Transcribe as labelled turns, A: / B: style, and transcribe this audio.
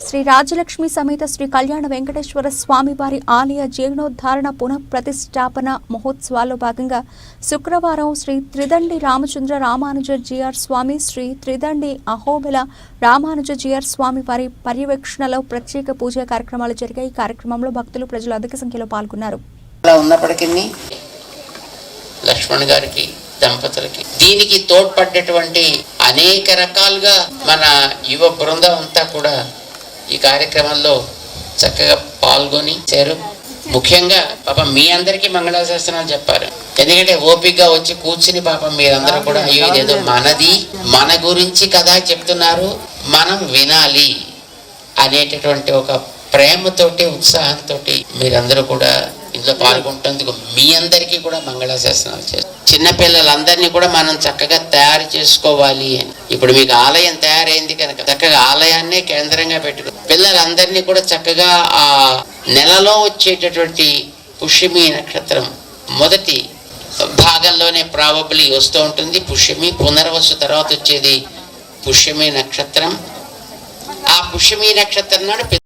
A: శ్రీ రాజలక్ష్మి సమేత శ్రీ కళ్యాణ వెంకటేశ్వర స్వామి వారి ఆలయ జీర్ణోద్ధారణ పునఃప్రతిష్టాపన మహోత్సవాల్లో భాగంగా శుక్రవారం శ్రీ త్రిదండి రామచంద్ర రామానుజ జిఆర్ స్వామి శ్రీ త్రిదండి అహోబిల రామానుజ జిఆర్ స్వామి వారి పర్యవేక్షణలో ప్రత్యేక పూజా కార్యక్రమాలు జరిగాయి. ఈ కార్యక్రమంలో భక్తులు ప్రజలు అధిక సంఖ్యలో పాల్గొన్నారు.
B: లక్ష్మణ్ గారికి దంపతులకి దీనికి తోడ్పడ్డటువంటి అనేక రకాలుగా మన యువ బృందం అంతా కూడా ఈ కార్యక్రమంలో చక్కగా పాల్గొని చేరు. ముఖ్యంగా పాపం మీ అందరికీ మంగళాశాసనాలు చెప్పారు. ఎందుకంటే ఓపికగా వచ్చి కూర్చుని పాపం మీరందరూ కూడా అయ్యో ఇదేదో మనది మన గురించి కదా చెప్తున్నారు. మనం వినాలి అనేటటువంటి ఒక ప్రేమతోటి ఉత్సాహంతో మీరందరూ కూడా ఇందులో పాల్గొంటందుకు మీ అందరికీ కూడా మంగళాశాసనాలు చేస్తాం. చిన్నపిల్లలందరినీ కూడా మనం చక్కగా తయారు చేసుకోవాలి అని. ఇప్పుడు మీకు ఆలయం తయారైంది కనుక చక్కగా ఆలయాన్నే కేంద్రంగా పెట్టుకో. పిల్లలందరినీ కూడా చక్కగా ఆ నెలలో వచ్చేటటువంటి పుష్యమి నక్షత్రం మొదటి భాగంలోనే ప్రాబబ్లీ వస్తూ ఉంటుంది. పుష్యమి పునర్వసు తర్వాత వచ్చేది పుష్యమి నక్షత్రం. ఆ పుష్యమి నక్షత్రం నాడు